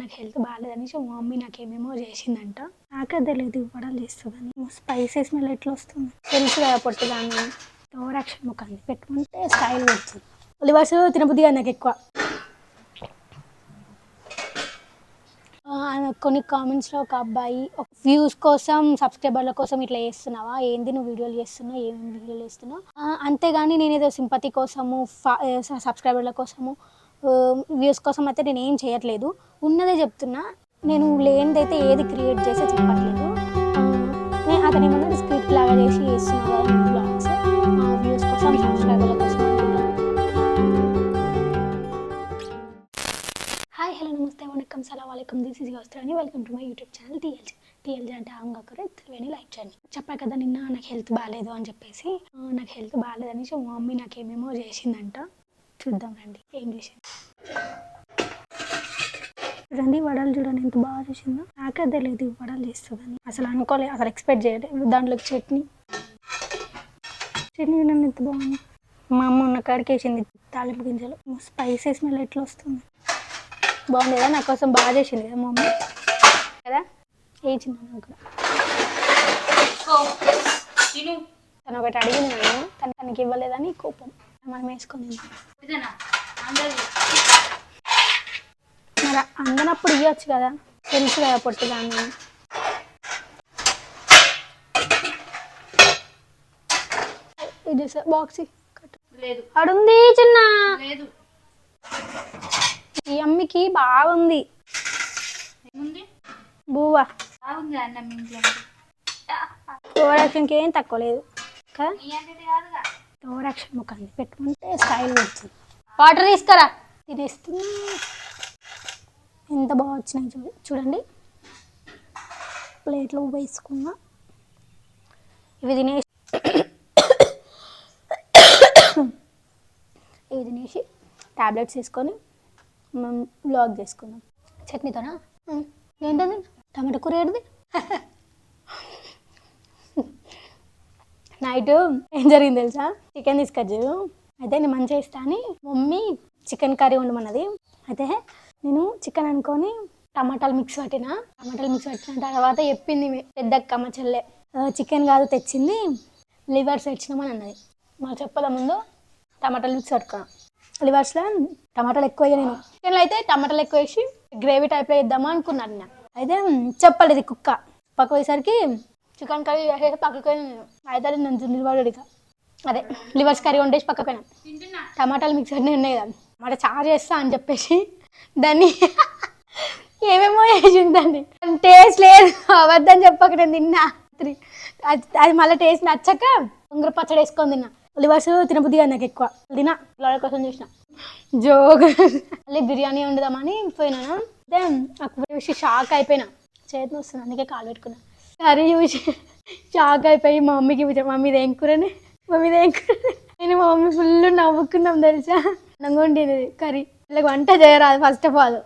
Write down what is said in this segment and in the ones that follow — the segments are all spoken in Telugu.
నాకు హెల్త్ బాగాలేదనేసి మా మమ్మీ నాకు ఏమేమో చేసిందంట. నాకే తెలియదు ఇవ్వడాలు చేస్తుందని స్పైసెస్ మళ్ళీ ఎట్లా వస్తుంది తెలుసు కదా పొట్టుదాన్ని. ఓవర్ యాక్షన్ ముఖాన్ని పెట్టుకుంటే స్టైల్ వస్తుంది ఉలివాస్ తినబుద్ధి నాకు ఎక్కువ. కొన్ని కామెంట్స్లో ఒక అబ్బాయి ఒక వ్యూస్ కోసం సబ్స్క్రైబర్ల కోసం ఇట్లా చేస్తున్నావా? ఏంది నువ్వు వీడియోలు చేస్తున్నావు? ఏమేమి వీడియోలు చేస్తున్నావు? అంతేగాని నేను ఏదో సింపతి కోసము సబ్స్క్రైబర్ల కోసము వ్యూస్ కోసం అయితే నేను ఏం చేయట్లేదు. ఉన్నదే చెప్తున్నా. నేను లేనిదైతే ఏది క్రియేట్ చేసే చెప్పట్లేదు. నేను అతను ఏమన్నా స్క్రిప్ట్ లాగా చేసి చేస్తున్నావు కదా బ్లాగ్స్ వ్యూస్ కోసం సబ్స్క్రైబర్ల కోసం హాయ్ హలో నమస్తే వణకం సలాం వాలేకం this is వస్త్రాని welcome to my YouTube channel TLG TLG అంటే ఆంగా కరే త్రివేణి లైక్ చేయండి చెప్పా కదా నిన్న నాకు హెల్త్ బాగాలేదు అని చెప్పేసి. నాకు హెల్త్ బాగాలేదనేసి మా మమ్మీ నాకు ఏమేమో చేసిందంట. చూద్దాం రండి ఏం చేసింది చూడండి వడలు చూడండి. ఎంత బాగా చేసిందో. నాకే తెలియదు వడలు చేస్తుందని. అసలు అనుకోలేదు అసలు ఎక్స్పెక్ట్ చేయలేదు దాంట్లోకి చట్నీ. చట్నీ చూడండి ఎంత బాగుంది. మా అమ్మ ఉన్న కాడికి వేసింది తాలింపు గింజలు. స్పైసెస్ స్మెల్ ఎట్లా వస్తుంది? బాగుంది కదా నా కోసం బాగా చేసింది కదా మా మమ్మీ కదా? వేయించింది నాకు కూడా. తను ఒకటి అడిగింది నన్ను. తను తనకి ఇవ్వలేదని కోపం. మనం వేసుకొని. మరి అందనప్పుడు ఇవ్వచ్చు కదా? తెలుసు కదా పొట్టుదాన్ని. ఇది బాక్స్ అడుంది చిన్న. ఈ అమ్మికి బాగుంది. ఇంట్లో. ఓవర్ యాక్షన్కి ఏం తక్కువ లేదు. కదా నీ ముఖాన్ని పెట్టుకుంటే స్టైల్ వచ్చింది. వాటర్ తీసుకురా. తినేస్తున్నా. ఎంత బాగా వచ్చినాయి చూ చూడండి. ప్లేట్లో వేసుకున్నా. ఇవి తినేసి ఇవి తినేసి టాబ్లెట్స్ వేసుకొని మనం బ్లాగ్ చేసుకుందాం. చట్నీతోనా? ఏంటది? టమాటా కూర ఏడుది? నైట్ ఏం జరిగింది తెలుసా? చికెన్ తీసుకొచ్చు అయితే నేను మంచిగా ఇస్తా అని మమ్మీ చికెన్ కర్రీ ఉండమన్నది అయితే నేను చికెన్ అనుకొని టమాటాలు మిక్స్ పట్టిన. టమాటాలు మిక్స్ పట్టిన తర్వాత చెప్పింది పెద్ద పెద్దక్క మా చెల్లె చికెన్ కాదు తెచ్చింది లివర్స్ తెచ్చినామని అన్నది. మా చెప్పల ముందు టమాటాలు మిక్స్ పట్టుకున్నాను లివర్స్లో టమాటాలు ఎక్కువ నేను. చికెన్లో అయితే టమాటాలు ఎక్కువ వేసి గ్రేవీ టైప్లో వేద్దామా అనుకున్నాను నేను అయితే చెప్పలేదు కుక్క. పక్క పోయేసరికి చికెన్ కర్రీ చేసేసి పక్కకు పోయినా అది నన్ను నిలబడి ఇక. అదే లివర్స్ కర్రీ వండేసి పక్కకు పోయినా టమాటాలు మిక్స్ అన్నీ ఉన్నాయి కదా. మాట చారు చేస్తా అని చెప్పేసి దాన్ని ఏమేమో వేసింది దాన్ని టేస్ట్ లేదు. అవద్దని చెప్పక నేను తిన్నా. అది అది మళ్ళీ టేస్ట్ నచ్చక ఉంగర పచ్చడి వేసుకొని తిన్నా. లివర్స్ తినబుద్ధి కాదు నాకు ఎక్కువ. తినా పిల్లల కోసం చూసిన. జోక్. మళ్ళీ బిర్యానీ వండుదామని పోయినాను. అయితే అక్కడ చూసి షాక్ అయిపోయినా. చేతి వస్తుంది అందుకే కాలు పెట్టుకున్నా. కర్రీ చూసి షాక్ అయిపోయి మా మమ్మీకి చూసా మమ్మీ ఇదేం కూరని? మమ్మీ ఏం కూర నేను మా మమ్మీ ఫుల్ నవ్వుకున్నాం తెలుసా? నంగొండేది కర్రీ. ఇలా వంట చేయరాదు ఫస్ట్ ఆఫ్ ఆల్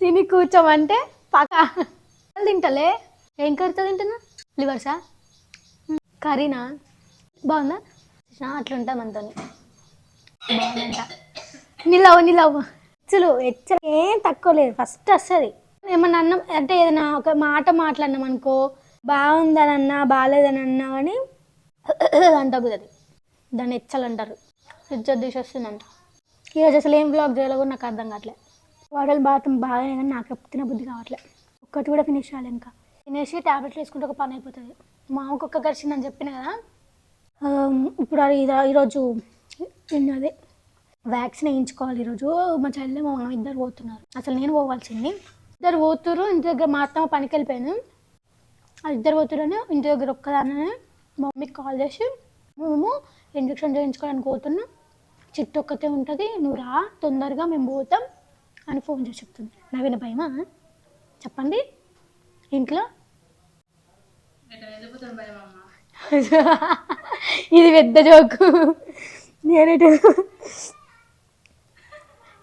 తిని కూర్చోమంటే పక్క. తింటలే. ఏం కర్రీతో తింటున్నా లివర్సా? కర్రీనా? బాగుందా? అట్లా ఉంటాం మనతోని. బాగుందంట నిలవు నిలవు ఎచ్చలు హెచ్చలు ఏం తక్కువ లేదు ఫస్ట్ వస్తుంది. ఏమన్నా అన్నం అంటే ఏదైనా ఒక మాట మాట్లాడినాం అనుకో బాగుందని అన్నా బాగాలేదని అన్నా కానీ అని తగ్గుతుంది దాన్ని ఎచ్చలు అంటారు ఫ్రిడ్జ్ తీసి వస్తుందంట ఈరోజు అసలు ఏం బ్లాగ్ చేయాలో కూడా నాకు అర్థం కావట్లేదు వాడలు బాత్రూమ్ బాగానే కానీ నాకు తిన బుద్ధి కావట్లే. ఒక్కటి కూడా ఫినిష్ చేయాలి ఇంకా. తినేసి ట్యాబ్లెట్లు వేసుకుంటే ఒక పని అయిపోతుంది. మా ఒక్కొక్క ఒక్క గడిచిందని చెప్పిన కదా? ఇప్పుడు అది ఈరోజు అదే? వ్యాక్సిన్ వేయించుకోవాలి ఈరోజు. మా చెల్లె మా మామ ఇద్దరు పోతున్నారు. అసలు నేను పోవాల్సింది. ఇద్దరు పోతురు ఇంటి దగ్గర మా అత్తమ్మ పనికి వెళ్ళిపోయాను ఇద్దరు పోతురని ఇంటి దగ్గర ఒక్కదాన్ని మమ్మీకి కాల్ చేసి మేము ఇంజక్షన్ చేయించుకోవడానికి పోతున్నాం. చిట్టు ఒక్కతే ఉంటుంది నువ్వు రా తొందరగా మేము పోతాం అని ఫోన్ చేసి చెప్తుంది. నవీన భయమా? చెప్పండి. ఇంట్లో? ఇది పెద్ద జోకు. నేనైతే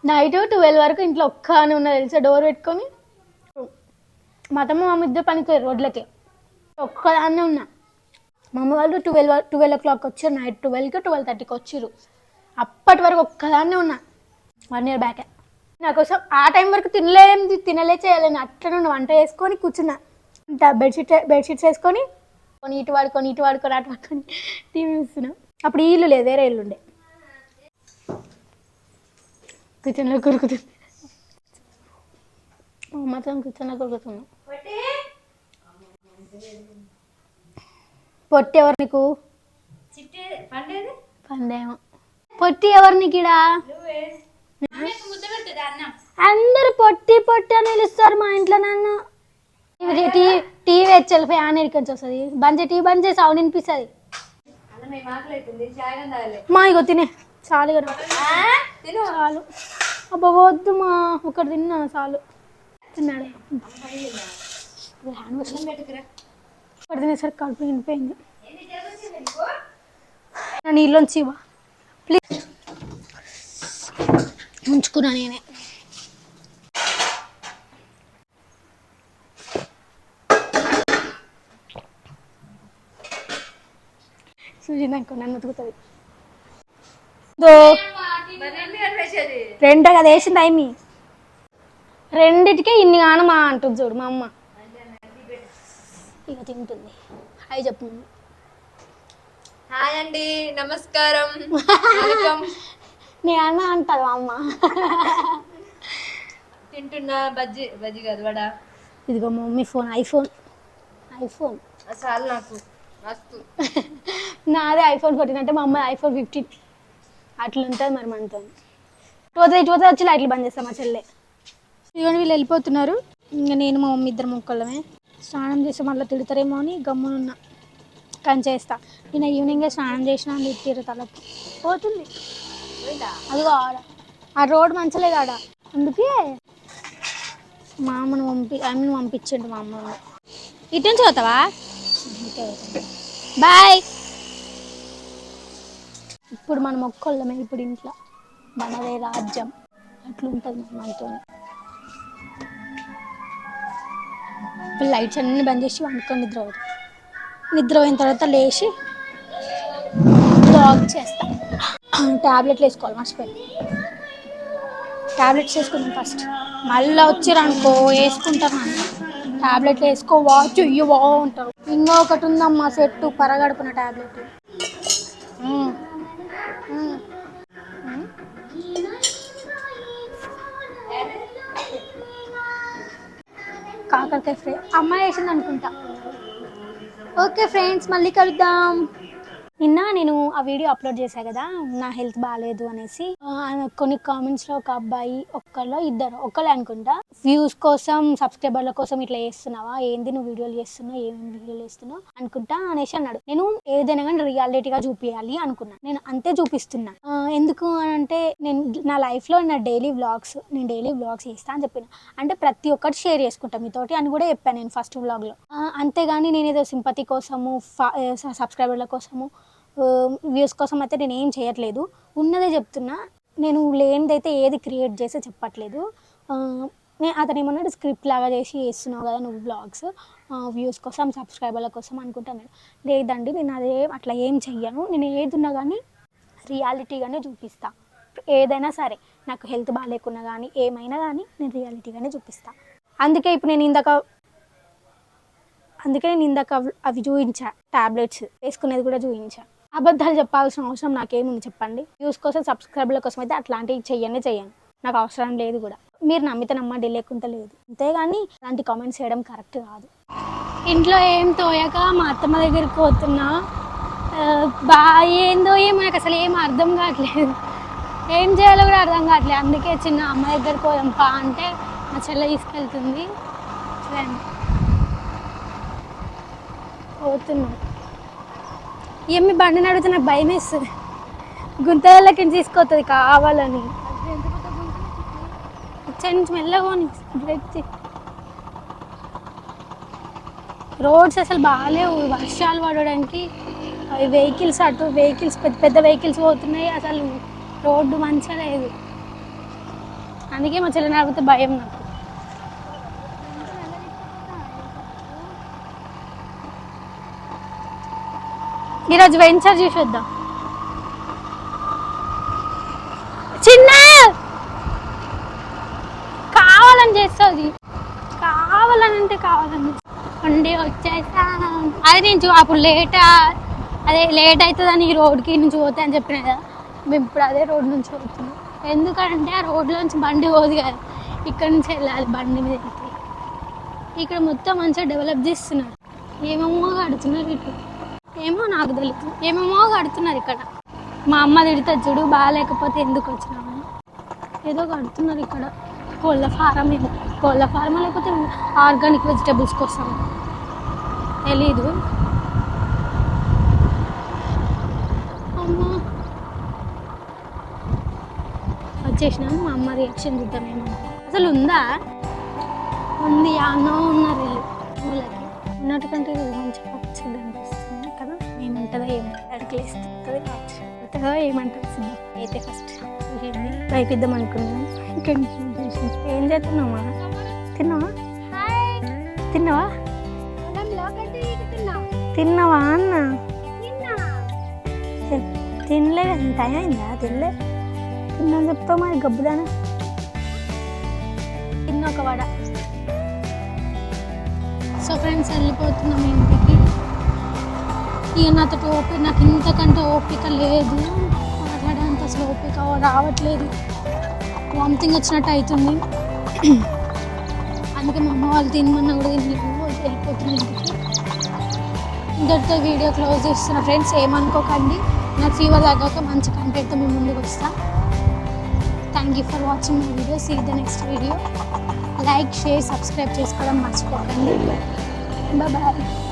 నైట్ ట్వెల్వ్ వరకు ఇంట్లో ఒక్క అని ఉన్నా తెలుసా? డోర్ పెట్టుకొని మతము మా అమ్మ ఇద్దరు పనికి రోడ్లకి. ఒక్కదాన్నే ఉన్నా. మా అమ్మ వాళ్ళు ట్వెల్వ్ ట్వెల్వ్ ఓ క్లాక్ వచ్చారు నైట్ ట్వెల్వ్కి ట్వెల్వ్ థర్టీకి వచ్చారు అప్పటి వరకు ఒక్కదాన్నే ఉన్నా. వన్ ఇయర్ బ్యాకే నా కోసం ఆ టైం వరకు తినలేంది తినలే చేయలేను. అట్లనే ఉన్న వంట చేసుకొని కూర్చున్నా. ఇంకా బెడ్షీట్ బెడ్షీట్స్ వేసుకొని కొని ఇటు వాడుకొని ఇటు వాడుకొని అటు వాడుకొని టీవీ చూస్తున్నా. అప్పుడు ఇల్లు లేదు వేరే ఇల్లు ఉండే. కిచెన్లో కొరుకుతుంది మాత్రం కిచెన్లో కొరుకుతున్నాం పొట్టి ఎవరు నీకు? పందేమో. పొట్టి ఎవరు నీకు అందరు పొట్టి పొట్టి అని పిలుస్తారు మా ఇంట్లో నన్ను. టీ టీవీ వచ్చి ఫ్యాన్ ఎక్కడి వస్తుంది బంద్ చేయి టీవీ బంద్ చేసి అవును వినిపిస్తుంది. మా ఇగో తినే. చాలు చాలు. అబ్బా వద్దు మా. ఒకటి తిన్నా చాలు. తిన్నాడే. హ్యాండ్ వాష్ ఒకటి తినేసరికి కడుపు నిండిపోయింది. నా నీళ్ళొంచి ఇవ్వ. ప్లీజ్ ఉంచుకున్నా నేనే. సుజీనాకు నన్ను ఉతుకుతుంది. రెండు కదా వేసింది అయిమి రెండిటికే ఇన్ని కానమా అంటుంది చూడు మా అమ్మ. ఇక తింటుంది. అవి చెప్పు. హాయ్ అండి నమస్కారం. వెల్కమ్. నీ అన్న అంటారు మా అమ్మ? తింటున్నా బజ్జి బజ్జి కాదు వడ? ఇదిగో మమ్మీ ఫోన్ ఐఫోన్. ఐఫోన్. చాలు నాకు మస్తు. నాదే ఐఫోన్ ఫోర్టీన్ అంటే మా అమ్మ ఐఫోన్ ఫిఫ్టీన్. అట్లా ఉంటుంది మరి మనతో టూ టూ వచ్చి లైట్లు బంద్ చేస్తాం మా చెల్లె. ఇదిగోని వీళ్ళు వెళ్ళిపోతున్నారు. ఇంకా నేను మా మమ్మీ ఇద్దరు మొక్కలమే స్నానం చేస్తే మళ్ళీ తిడతారేమో అని గమ్మునున్నా. కానీ చేస్తా. నేను ఈవినింగే స్నానం చేసిన అని తిట్టిరు తలకి. పోతుంది. అదిగో ఆడ. ఆ రోడ్ మంచలేదు ఆడ. అందుకే మా అమ్మను పంపి ఆమెను పంపించండి మా అమ్మ ఇటు నుంచి పోతావా? బాయ్. ఇప్పుడు మనం ఒక్కళ్ళమే ఇప్పుడు ఇంట్లో. మనదే రాజ్యం. అట్లుంటుంది మనతో ఇప్పుడు లైట్స్ అన్ని బంద్ చేసి వండుకొని నిద్ర పోతాం నిద్ర పోయిన తర్వాత లేచి వాక్ చేస్తా. ట్యాబ్లెట్లు వేసుకోవాలి మర్చిపోయి ట్యాబ్లెట్స్ వేసుకుందాం ఫస్ట్. మళ్ళీ వచ్చిరనుకో వేసుకుంటాను ట్యాబ్లెట్లు వేసుకో వాచ్ ఇయ్యో బాగుంటారు ఇంకా ఒకటి ఉందమ్మా సెట్టు పరగడుపున ట్యాబ్లెట్ కాకరకాయ ఫ్రై. అమ్మాయి వేసింది అనుకుంటా ఓకే ఫ్రెండ్స్ మళ్ళీ కలుద్దాం. నిన్న నేను ఆ వీడియో అప్లోడ్ చేశాను కదా నా హెల్త్ బాగాలేదు అనేసి. కొన్ని కామెంట్స్లో ఒక అబ్బాయి ఒక్కళ్ళు ఇద్దరు ఒక్కళ్ళు అనుకుంటా వ్యూస్ కోసం సబ్స్క్రైబర్ల కోసం ఇట్లా చేస్తున్నావా? ఏంది నువ్వు వీడియోలు చేస్తున్నావు? ఏమేమి వీడియోలు చేస్తున్నావు? అనుకుంటా అనేసి అన్నాడు. నేను ఏదైనా కానీ రియాలిటీగా చూపించాలి అనుకున్నా. నేను అంతే చూపిస్తున్నా. ఎందుకు అని అంటే నేను నా లైఫ్లో నా డైలీ వ్లాగ్స్ నేను డైలీ వ్లాగ్స్ చేస్తా అని చెప్పిన. అంటే ప్రతి ఒక్కటి షేర్ చేసుకుంటా మీతోటి అని కూడా చెప్పాను నేను ఫస్ట్ వ్లాగ్లో అంతేగాని నేను ఏదో సింపతి కోసము సబ్స్క్రైబర్ల కోసము Um, వ్యూస్ కోసం అయితే నేను ఏం చేయట్లేదు. ఉన్నదే చెప్తున్నా. నేను లేనిదైతే ఏది క్రియేట్ చేసే చెప్పట్లేదు. Um, నేను అతను ఏమన్నాడు స్క్రిప్ట్ లాగా చేసి వేస్తున్నావు కదా నువ్వు బ్లాగ్స్ వ్యూస్ కోసం సబ్స్క్రైబర్ల కోసం అనుకుంటున్నాడు. లేదండి నేను అదే అట్లా ఏం చెయ్యను. నేను ఏది ఉన్నా కానీ రియాలిటీగానే చూపిస్తా. ఏదైనా సరే నాకు హెల్త్ బాగాలేకున్నా కానీ ఏమైనా కానీ నేను రియాలిటీగానే చూపిస్తా. అందుకే ఇప్పుడు నేను ఇందాక అందుకే నేను ఇందాక అవి- అవి చూపించా టాబ్లెట్స్ వేసుకునేది కూడా చూపించా అబద్ధాలు చెప్పాల్సిన అవసరం నాకేముంది చెప్పండి? వ్యూస్ కోసం సబ్స్క్రైబర్ల కోసం అయితే అట్లాంటివి చెయ్యండి చెయ్యండి. నాకు అవసరం లేదు కూడా. మీరు నమ్మితే నమ్మండి లేకుండా లేదు. అంతేగాని అలాంటి కామెంట్స్ చేయడం కరెక్ట్ కాదు. ఇంట్లో ఏం తోయక మా అత్తమ్మ దగ్గరికి పోతున్నా. బా ఏందో ఏం నాకు అసలు ఏం అర్థం కావట్లేదు. ఏం చేయాలో కూడా అర్థం కావట్లేదు. అందుకే చిన్న అమ్మ దగ్గరికి పోదాం పా అంటే మా చెల్లె తీసుకెళ్తుంది. చూడండి. పోతున్నాం. ఏమి బండిని అడిగితే నాకు భయం వేస్తుంది. గుంతలకి తీసుకొస్తుంది కావాలని. ఇచ్చే నుంచి మెల్లగోని బ్రేక్ రోడ్స్ అసలు బాగాలేవు. వర్షాలు పడడానికి అవి వెహికల్స్ అటు వెహికల్స్ పెద్ద పెద్ద వెహికల్స్ పోతున్నాయి. అసలు రోడ్డు మంచిగా లేదు. అందుకే మా చెల్లిని అడిగితే భయం నాకు. ఈరోజు వెంచర్ చూసేద్దాం. చిన్న! కావాలని చేస్తుంది కావాలని అంటే కావాలని ఉండి వచ్చేసా. అది నేను అప్పుడు లేట్ అదే లేట్ అవుతుందని ఈ రోడ్కి నుంచి పోతా అని చెప్పిన కదా. మేము ఇప్పుడు అదే రోడ్ నుంచి పోతున్నాం. ఎందుకంటే ఆ రోడ్లోంచి బండి పోదు కదా. ఇక్కడ నుంచి వెళ్ళాలి బండి మీద వెళ్తే ఇక్కడ మొత్తం మంచిగా డెవలప్ చేస్తున్నారు. ఏమేమో కడుతున్నారు ఇప్పుడు ఏమో నాకు తెలుసు. ఏమేమో కడుతున్నారు ఇక్కడ. మా అమ్మ తిడుతుంది చూడు బాగాలేకపోతే ఎందుకు వచ్చినామని. ఏదో కడుతున్నారు ఇక్కడ. కోళ్ళ ఫారం ఏమో కోళ్ళ ఫారం లేకపోతే ఆర్గానిక్ వెజిటబుల్స్ కోసం తెలీదు. అమ్మా. వచ్చేసినాము మా అమ్మ రియాక్షన్ చూద్దామేమో అసలు ఉందా? ఉంది అన్నో ఉన్నారు వీళ్ళు. పూలకి ఉన్నట్టు కంటే మంచిగా ఏమో అడకలేస్తుంది కావచ్చు. ఉంటుందో ఏమంటుంది సిద్ధం అయితే ఫస్ట్. పైకిద్దాం అనుకున్నాను. ఇక్కడ ఏం చేస్తున్నావా తిన్నావా? తిన్నావా? తిన్నావా అన్న? తినలే కదా టైం అయిందా? తినలే. తిన్నా చెప్తావు మరి గబ్బుదానా? తిన్న ఒక వడ. సో ఫ్రెండ్స్ వెళ్ళిపోతున్నాం ఇంటికి. ఇక నాతో ఓపిక నాకు ఇంతకంటే ఓపిక లేదు. మాట్లాడేంత అసలు ఓపిక రావట్లేదు. వామిటింగ్ వచ్చినట్టు అవుతుంది అందుకే మా అమ్మ వాళ్ళు తినమన్నా కూడా తినలేము వెళ్ళిపోతున్నాం ఇంటికి. ఇంతటితో వీడియో క్లోజ్ చేస్తున్న ఫ్రెండ్స్ ఏమనుకోకండి. నాకు ఫీవర్ తగ్గాక మంచి కంటెంట్తో మీ ముందుకు వస్తాం. Thank you for watching my video see the next video like share subscribe చేసుకోవడం మర్చిపోకండి. బాయ్